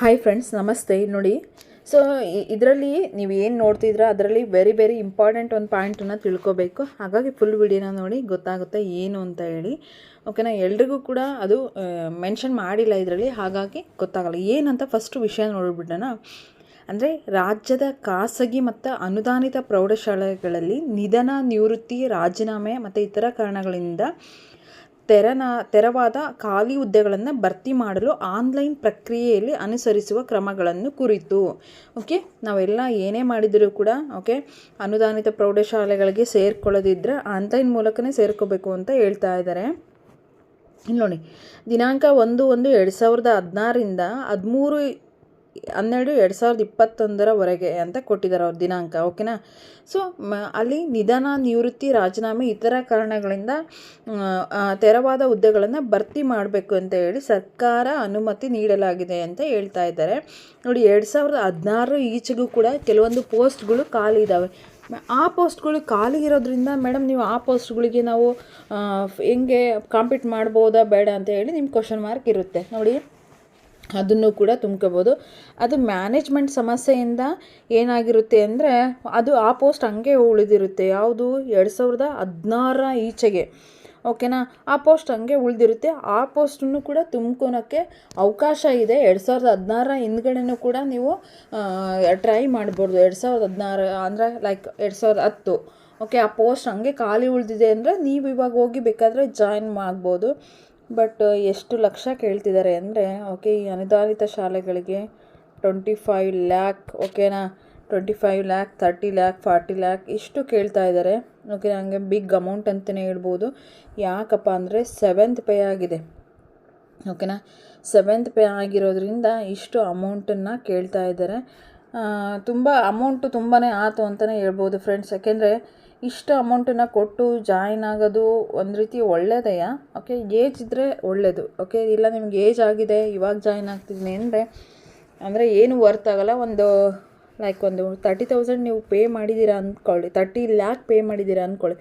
Hi friends ನಮಸ್ತೆ. ನೋಡಿ so ಇದರಲ್ಲಿ ನೀವು ಏನು ನೋಡ್ತಿದ್ರ, ಅದರಲ್ಲಿ ವೆರಿ ವೆರಿ ಇಂಪಾರ್ಟೆಂಟ್ ಒಂದು ಪಾಯಿಂಟನ್ನು ತಿಳ್ಕೊಬೇಕು. ಹಾಗಾಗಿ ಫುಲ್ ವಿಡಿಯೋನ ನೋಡಿ ಗೊತ್ತಾಗುತ್ತೆ ಏನು ಅಂತ ಹೇಳಿ. ಓಕೆನಾ ಎಲ್ರಿಗೂ ಕೂಡ ಅದು ಮೆನ್ಷನ್ ಮಾಡಿಲ್ಲ ಇದರಲ್ಲಿ, ಹಾಗಾಗಿ ಗೊತ್ತಾಗಲ್ಲ. ಏನಂತ ಫಸ್ಟ್ ವಿಷಯ ನೋಡಿಬಿಡೋಣ. ಅಂದರೆ, ರಾಜ್ಯದ ಖಾಸಗಿ ಮತ್ತು ಅನುದಾನಿತ ಪ್ರೌಢಶಾಲೆಗಳಲ್ಲಿ ನಿಧನ, ನಿವೃತ್ತಿ, ರಾಜೀನಾಮೆ ಮತ್ತು ಇತರ ಕಾರಣಗಳಿಂದ ತೆರನ, ತೆರವಾದ ಖಾಲಿ ಹುದ್ದೆಗಳನ್ನು ಭರ್ತಿ ಮಾಡಲು ಆನ್ಲೈನ್ ಪ್ರಕ್ರಿಯೆಯಲ್ಲಿ ಅನುಸರಿಸುವ ಕ್ರಮಗಳನ್ನು ಕುರಿತು. ಓಕೆ, ನಾವೆಲ್ಲ ಏನೇ ಮಾಡಿದರೂ ಕೂಡ, ಓಕೆ, ಅನುದಾನಿತ ಪ್ರೌಢಶಾಲೆಗಳಿಗೆ ಸೇರ್ಕೊಳ್ಳೋದಿದ್ದರೆ ಆನ್ಲೈನ್ ಮೂಲಕನೇ ಸೇರ್ಕೋಬೇಕು ಅಂತ ಹೇಳ್ತಾ ಇದ್ದಾರೆ. ಇಲ್ಲಿ ನೋಡಿ, ದಿನಾಂಕ ಒಂದು ಒಂದು ಎರಡು ಸಾವಿರದ ಹದಿನಾರರಿಂದ ಹದಿಮೂರು ಹನ್ನೆರಡು ಎರಡು ಸಾವಿರದ ಇಪ್ಪತ್ತೊಂದರವರೆಗೆ ಅಂತ ಕೊಟ್ಟಿದ್ದಾರೆ ಅವ್ರ ದಿನಾಂಕ, ಓಕೆನಾ? ಸೊ ಅಲ್ಲಿ ನಿಧನ, ನಿವೃತ್ತಿ, ರಾಜೀನಾಮೆ ಇತರ ಕಾರಣಗಳಿಂದ ತೆರವಾದ ಹುದ್ದೆಗಳನ್ನು ಭರ್ತಿ ಮಾಡಬೇಕು ಅಂತ ಹೇಳಿ ಸರ್ಕಾರ ಅನುಮತಿ ನೀಡಲಾಗಿದೆ ಅಂತ ಹೇಳ್ತಾ ಇದ್ದಾರೆ. ನೋಡಿ, ಎರಡು ಸಾವಿರದ ಹದಿನಾರು ಈಚೆಗೂ ಕೂಡ ಕೆಲವೊಂದು ಪೋಸ್ಟ್ಗಳು ಖಾಲಿ ಇದ್ದಾವೆ. ಆ ಪೋಸ್ಟ್ಗಳು ಖಾಲಿ ಇರೋದ್ರಿಂದ ಮೇಡಮ್ ನೀವು ಆ ಪೋಸ್ಟ್ಗಳಿಗೆ ನಾವು ಹೆಂಗೆ ಕಾಂಪೀಟ್ ಮಾಡ್ಬೋದಾ ಬೇಡ ಅಂತ ಹೇಳಿ ನಿಮ್ಮ ಕ್ವಶನ್ ಮಾರ್ಕ್ ಇರುತ್ತೆ. ನೋಡಿ. ಅದನ್ನು ಕೂಡ ತುಂಬ್ಕೋಬೋದು. ಅದು ಮ್ಯಾನೇಜ್ಮೆಂಟ್ ಸಮಸ್ಯೆಯಿಂದ ಏನಾಗಿರುತ್ತೆ ಅಂದರೆ, ಅದು ಆ ಪೋಸ್ಟ್ ಹಂಗೆ ಉಳಿದಿರುತ್ತೆ. ಯಾವುದು? ಎರಡು ಸಾವಿರದ ಹದಿನಾರರ ಈಚೆಗೆ. ಓಕೆನಾ ಆ ಪೋಸ್ಟ್ ಹಂಗೆ ಉಳಿದಿರುತ್ತೆ. ಆ ಪೋಸ್ಟನ್ನು ಕೂಡ ತುಂಬ್ಕೊಳೋಕ್ಕೆ ಅವಕಾಶ ಇದೆ. ಎರಡು ಸಾವಿರದ ಹದಿನಾರರ ಹಿಂದ್ಗಡೆನೂ ಕೂಡ ನೀವು ಟ್ರೈ ಮಾಡ್ಬೋದು. ಎರಡು ಸಾವಿರದ ಹದಿನಾರು ಅಂದರೆ ಲೈಕ್ ಎರಡು ಸಾವಿರದ ಹತ್ತು. ಓಕೆ ಆ ಪೋಸ್ಟ್ ಹಂಗೆ ಖಾಲಿ ಉಳಿದಿದೆ ಅಂದರೆ, ನೀವು ಇವಾಗ ಹೋಗಿ ಬೇಕಾದರೆ ಜಾಯಿನ್ ಮಾಡ್ಬೋದು. ಬಟ್, ಎಷ್ಟು ಲಕ್ಷ ಕೇಳ್ತಿದ್ದಾರೆ ಅಂದರೆ, ಓಕೆ, ಈ ಅನುದಾನಿತ ಶಾಲೆಗಳಿಗೆ ಟ್ವೆಂಟಿ ಫೈವ್ ಲ್ಯಾಕ್, ಓಕೆನಾ, twenty five lakh thirty lakh, forty lakh, ಇಷ್ಟು ಕೇಳ್ತಾ ಇದ್ದಾರೆ ಓಕೆ ನನಗೆ ಬಿಗ್ ಅಮೌಂಟ್ ಅಂತಲೇ ಹೇಳ್ಬೋದು. ಯಾಕಪ್ಪ ಅಂದರೆ ಸೆವೆಂತ್ ಪೇ ಆಗಿದೆ. ಓಕೆನಾ ಸೆವೆಂತ್ ಪೇ ಆಗಿರೋದ್ರಿಂದ ಇಷ್ಟು ಅಮೌಂಟನ್ನು ಕೇಳ್ತಾ ಇದ್ದಾರೆ ತುಂಬ, ಅಮೌಂಟು ತುಂಬಾ ಆತು ಅಂತಲೇ ಹೇಳ್ಬೋದು ಫ್ರೆಂಡ್ಸ್ ಯಾಕೆಂದರೆ ಇಷ್ಟು ಅಮೌಂಟನ್ನು ಕೊಟ್ಟು ಜಾಯಿನ್ ಆಗೋದು ಒಂದು ರೀತಿ ಒಳ್ಳೆಯದೆಯ ಓಕೆ ಏಜ್ ಇದ್ದರೆ ಒಳ್ಳೆಯದು ಓಕೆ ಇಲ್ಲ ನಿಮ್ಗೆ ಏಜ್ ಆಗಿದೆ, ಇವಾಗ ಜಾಯಿನ್ ಆಗ್ತಿದ್ದೀನಿ ಅಂದರೆ ಅಂದರೆ ಏನು ವರ್ತ್ ಆಗೋಲ್ಲ. ಒಂದು ಲೈಕ್ ಒಂದು ತರ್ಟಿ ತೌಸಂಡ್ ನೀವು ಪೇ ಮಾಡಿದ್ದೀರಾ ಅಂದ್ಕೊಳ್ಳಿ ತರ್ಟಿ ಲ್ಯಾಕ್ ಪೇ ಮಾಡಿದ್ದೀರಾ ಅಂದ್ಕೊಳ್ಳಿ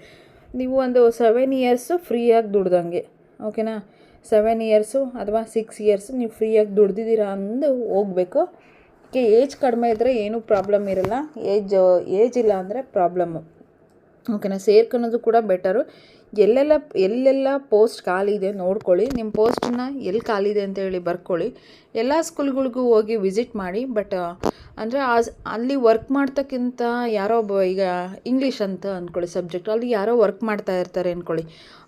ನೀವು ಒಂದು ಸೆವೆನ್ ಇಯರ್ಸು ಫ್ರೀಯಾಗಿ ದುಡ್ದಂಗೆ. ಓಕೆನಾ ಸೆವೆನ್ ಇಯರ್ಸು ಅಥವಾ ಸಿಕ್ಸ್ ಇಯರ್ಸು ನೀವು ಫ್ರೀಯಾಗಿ ದುಡ್ದಿದ್ದೀರಾ ಅಂದು ಹೋಗಬೇಕು. ಏಜ್ ಕಡಿಮೆ ಇದ್ದರೆ ಏನೂ ಪ್ರಾಬ್ಲಮ್ ಇರಲ್ಲ. ಏಜ್ ಏಜ್ ಇಲ್ಲ ಅಂದರೆ ಪ್ರಾಬ್ಲಮ್ಮು ಓಕೆನಾ ಸೇರ್ಕೊಳ್ಳೋದು ಕೂಡ ಬೆಟರು ಎಲ್ಲೆಲ್ಲ ಎಲ್ಲೆಲ್ಲ ಪೋಸ್ಟ್ ಖಾಲಿ ಇದೆ ನೋಡ್ಕೊಳ್ಳಿ ನಿಮ್ಮ ಪೋಸ್ಟನ್ನ ಎಲ್ಲಿ ಖಾಲಿ ಇದೆ ಅಂತ ಹೇಳಿ ಬರ್ಕೊಳ್ಳಿ. ಎಲ್ಲ ಸ್ಕೂಲ್ಗಳಿಗೂ ಹೋಗಿ ವಿಸಿಟ್ ಮಾಡಿ ಬಟ್ ಅಂದರೆ ಅಲ್ಲಿ ವರ್ಕ್ ಮಾಡ್ತಕ್ಕಿಂತ ಯಾರೋ ಒಬ್ಬ, ಈಗ ಇಂಗ್ಲೀಷ್ ಅಂತ ಅಂದ್ಕೊಳ್ಳಿ ಸಬ್ಜೆಕ್ಟ್ ಅಲ್ಲಿ ಯಾರೋ ವರ್ಕ್ ಮಾಡ್ತಾ ಇರ್ತಾರೆ ಅಂದ್ಕೊಳ್ಳಿ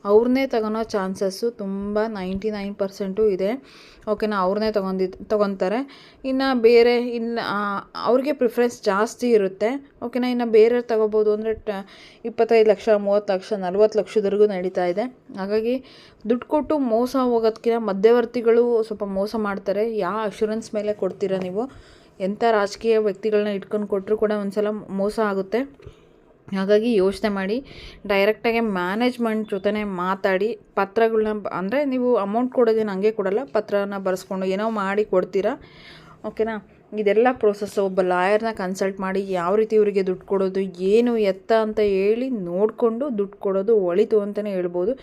ಅವ್ರನ್ನೇ ತಗೊಳೋ ಚಾನ್ಸಸ್ಸು ತುಂಬ ನೈಂಟಿ ನೈನ್ ಪರ್ಸೆಂಟು ಇದೆ ಓಕೆನಾ ಅವ್ರನ್ನೇ ತೊಗೊಂಡಿ ತೊಗೊತಾರೆ. ಇನ್ನು ಬೇರೆ, ಇನ್ನು ಅವ್ರಿಗೆ ಪ್ರಿಫರೆನ್ಸ್ ಜಾಸ್ತಿ ಇರುತ್ತೆ. ಓಕೆನಾ ಇನ್ನು ಬೇರೆ ತಗೋಬೋದು ಅಂದರೆ ಟ, ಇಪ್ಪತ್ತೈದು ಲಕ್ಷ, ಮೂವತ್ತು ಲಕ್ಷ, ನಲ್ವತ್ತು ಲಕ್ಷದವರೆಗೂ ನಡೀತಾ ಇದೆ. ಹಾಗಾಗಿ ದುಡ್ಡು ಕೊಟ್ಟು ಮೋಸ ಹೋಗೋದಕ್ಕಿಂತ ಮಧ್ಯವರ್ತಿಗಳು ಸ್ವಲ್ಪ ಮೋಸ ಮಾಡ್ತಾರೆ. ಯಾವ ಅಶ್ಯೂರೆನ್ಸ್ ಮೇಲೆ ಕೊಡ್ತೀರಾ ನೀವು? ಎಂಥ ರಾಜಕೀಯ ವ್ಯಕ್ತಿಗಳನ್ನ ಇಟ್ಕೊಂಡು ಕೊಟ್ಟರು ಕೂಡ ಒಂದು ಸಲ ಮೋಸ ಆಗುತ್ತೆ. ಹಾಗಾಗಿ ಯೋಚನೆ ಮಾಡಿ ಡೈರೆಕ್ಟಾಗಿ ಮ್ಯಾನೇಜ್ಮೆಂಟ್ ಜೊತೆನೇ ಮಾತಾಡಿ ಪತ್ರಗಳನ್ನ ಅಂದರೆ ನೀವು ಅಮೌಂಟ್ ಕೊಡೋದೇನು ಹಂಗೆ ಕೊಡಲ್ಲ, ಪತ್ರನ ಬರೆಸ್ಕೊಂಡು ಏನೋ ಮಾಡಿ ಕೊಡ್ತೀರಾ? ಓಕೆನಾ ಇದೆಲ್ಲ ಪ್ರೋಸೆಸ್ ಒಬ್ಬ ಲಾಯರ್ನ ಕನ್ಸಲ್ಟ್ ಮಾಡಿ ಯಾವ ರೀತಿ ಇವರಿಗೆ ದುಡ್ಡು ಕೊಡೋದು, ಏನು ಎತ್ತ ಅಂತ ಹೇಳಿ ನೋಡಿಕೊಂಡು ದುಡ್ಡು ಕೊಡೋದು ಒಳಿತು ಅಂತಲೇ ಹೇಳ್ಬೋದು.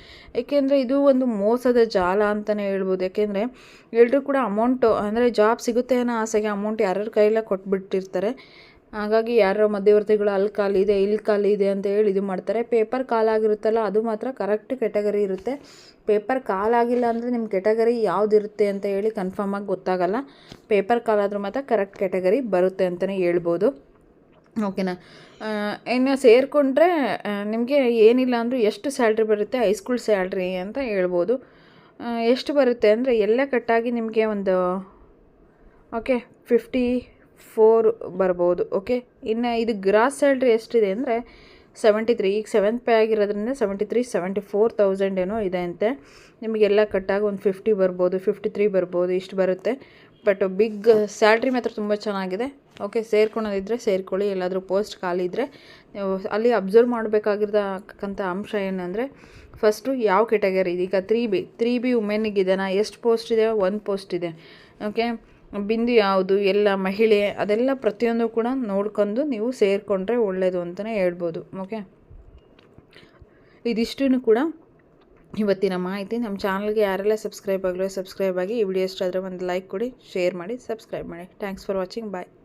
ಏಕೆಂದರೆ ಇದು ಒಂದು ಮೋಸದ ಜಾಲ ಅಂತಲೇ ಹೇಳ್ಬೋದು. ಯಾಕೆಂದರೆ ಎಲ್ಲರೂ ಕೂಡ ಅಮೌಂಟು ಅಂದರೆ ಜಾಬ್ ಸಿಗುತ್ತೆ ಅನ್ನೋ ಆಸೆಗೆ ಅಮೌಂಟ್ ಯಾರ್ಯಾರ ಕೈಯಲ್ಲೇ ಕೊಟ್ಬಿಟ್ಟಿರ್ತಾರೆ. ಹಾಗಾಗಿ ಯಾರೋ ಮಧ್ಯವರ್ತಿಗಳು ಅಲ್ಲಿ ಕಾಲಿದೆ ಇಲ್ಲಿ ಕಾಲಿದೆ ಅಂತ ಹೇಳಿ ಇದು ಮಾಡ್ತಾರೆ. ಪೇಪರ್ ಕಾಲಾಗಿರುತ್ತಲ್ಲ, ಅದು ಮಾತ್ರ ಕರೆಕ್ಟ್ ಕೆಟಗರಿ ಇರುತ್ತೆ. ಪೇಪರ್ ಕಾಲಾಗಿಲ್ಲ ಅಂದರೆ ನಿಮ್ಮ ಕೆಟಗರಿ ಯಾವುದಿರುತ್ತೆ ಅಂತ ಹೇಳಿ ಕನ್ಫರ್ಮಾಗಿ ಗೊತ್ತಾಗಲ್ಲ. ಪೇಪರ್ ಕಾಲಾದರೂ ಮಾತ್ರ ಕರೆಕ್ಟ್ ಕೆಟಗರಿ ಬರುತ್ತೆ ಅಂತಲೇ ಹೇಳ್ಬೋದು. ಓಕೆನಾ? ಇನ್ನು ಸೇರಿಕೊಂಡ್ರೆ ನಿಮಗೆ ಏನಿಲ್ಲ ಅಂದರೂ ಎಷ್ಟು ಸ್ಯಾಲ್ರಿ ಬರುತ್ತೆ? ಹೈಸ್ಕೂಲ್ ಸ್ಯಾಲ್ರಿ ಅಂತ ಹೇಳ್ಬೋದು. ಎಷ್ಟು ಬರುತ್ತೆ ಅಂದರೆ ಎಲ್ಲ ಕಟ್ಟಾಗಿ ನಿಮಗೆ ಒಂದು, ಓಕೆ ಫಿಫ್ಟಿ ಫೋರ್ ಬರ್ಬೋದು ಓಕೆ ಇನ್ನು ಇದು ಗ್ರಾಸ್ ಸ್ಯಾಲ್ರಿ ಎಷ್ಟಿದೆ ಅಂದರೆ ಸೆವೆಂಟಿ ತ್ರೀ ಈಗ ಸೆವೆಂತ್ ಪೇ ಆಗಿರೋದ್ರಿಂದ seventy three seventy four thousand ಏನೋ ಇದೆ ಅಂತೆ. ನಿಮಗೆಲ್ಲ ಕಟ್ಟಾಗಿ ಒಂದು ಫಿಫ್ಟಿ ಬರ್ಬೋದು ಫಿಫ್ಟಿ ತ್ರೀ ಬರ್ಬೋದು, ಇಷ್ಟು ಬರುತ್ತೆ. ಬಟ್ ಬಿಗ್ ಸ್ಯಾಲ್ರಿ ಮಾತ್ರ ತುಂಬ ಚೆನ್ನಾಗಿದೆ ಓಕೆ ಸೇರ್ಕೊಳೋದಿದ್ದರೆ ಸೇರ್ಕೊಳ್ಳಿ, ಎಲ್ಲಾದರೂ ಪೋಸ್ಟ್ ಖಾಲಿ ಇದ್ದರೆ ಅಲ್ಲಿ ಅಬ್ಸರ್ವ್ ಮಾಡಬೇಕಾಗಿರ್ತಕ್ಕಂಥ ಅಂಶ ಏನಂದರೆ ಫಸ್ಟು ಯಾವ ಕೆಟಗರಿ ಈಗ ತ್ರೀ ಬಿ ತ್ರೀ ಬಿ ವುಮೆನ್ನಿಗಿದೆನಾ ಎಷ್ಟು ಪೋಸ್ಟ್ ಇದೆ? ಒಂದು ಪೋಸ್ಟ್ ಇದೆ ಓಕೆ ಬಿಂದು ಯಾವುದು, ಎಲ್ಲ ಮಹಿಳೆ, ಅದೆಲ್ಲ ಪ್ರತಿಯೊಂದು ಕೂಡ ನೋಡ್ಕೊಂಡು ನೀವು ಸೇರಿಕೊಂಡ್ರೆ ಒಳ್ಳೆಯದು ಅಂತಲೇ ಹೇಳ್ಬೋದು ಓಕೆ ಇದಿಷ್ಟು ಕೂಡ ಇವತ್ತಿನ ಮಾಹಿತಿ. ನಮ್ಮ ಚಾನಲ್ಗೆ ಯಾರೆಲ್ಲ ಸಬ್ಸ್ಕ್ರೈಬ್ ಆಗಲೋ ಸಬ್ಸ್ಕ್ರೈಬ್ ಆಗಿ ಈ ವಿಡಿಯೋ ಇಷ್ಟ ಒಂದು ಲೈಕ್ ಕೊಡಿ ಶೇರ್ ಮಾಡಿ ಸಬ್ಸ್ಕ್ರೈಬ್ ಮಾಡಿ. Thanks for watching bye